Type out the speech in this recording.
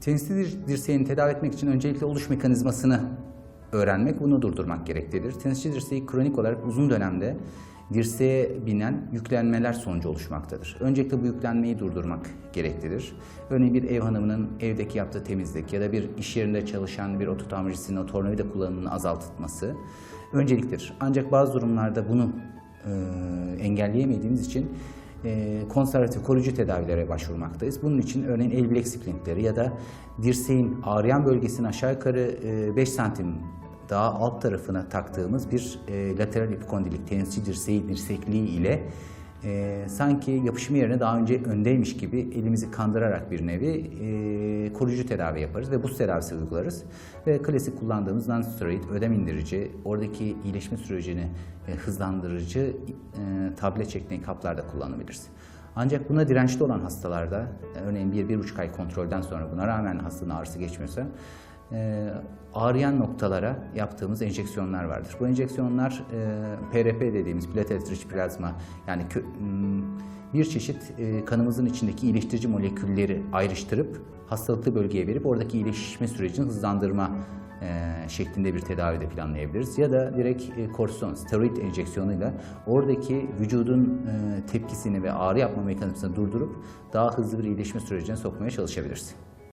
Tenisli dir- dirseğini tedavi etmek için öncelikle oluş mekanizmasını öğrenmek, bunu durdurmak gereklidir. Tenisçi dirseği kronik olarak uzun dönemde dirseğe binen yüklenmeler sonucu oluşmaktadır. Öncelikle bu yüklenmeyi durdurmak gereklidir. Örneğin bir ev hanımının evdeki yaptığı temizlik ya da bir iş yerinde çalışan bir oto tamircisinin o tornavida kullanımını azaltması önceliktir. Ancak bazı durumlarda bunu e, engelleyemediğimiz için konservatif koruyucu tedavilere başvurmaktayız. Bunun için örneğin el bilek splintleri ya da dirseğin ağrıyan bölgesinin aşağı yukarı e, 5 santim daha alt tarafına taktığımız bir e, lateral epikondilik tenisçi dirseği dirsekliği ile e, sanki yapışma yerine daha önce öndeymiş gibi elimizi kandırarak bir nevi e, koruyucu tedavi yaparız ve buz tedavisi uygularız. Ve klasik kullandığımız non-steroid ödem indirici, oradaki iyileşme sürecini e, hızlandırıcı e, tablet şeklindeki kaplarda kullanabiliriz. Ancak buna dirençli olan hastalarda, e, örneğin bir, bir buçuk ay kontrolden sonra buna rağmen hastanın ağrısı geçmiyorsa, e, ağrıyan noktalara yaptığımız enjeksiyonlar vardır. Bu enjeksiyonlar e, PRP dediğimiz platelet rich plazma yani kö- m, bir çeşit e, kanımızın içindeki iyileştirici molekülleri ayrıştırıp hastalıklı bölgeye verip oradaki iyileşme sürecini hızlandırma e, şeklinde bir tedavi de planlayabiliriz. Ya da direkt e, kortizon, steroid enjeksiyonuyla oradaki vücudun e, tepkisini ve ağrı yapma mekanizmasını durdurup daha hızlı bir iyileşme sürecine sokmaya çalışabiliriz.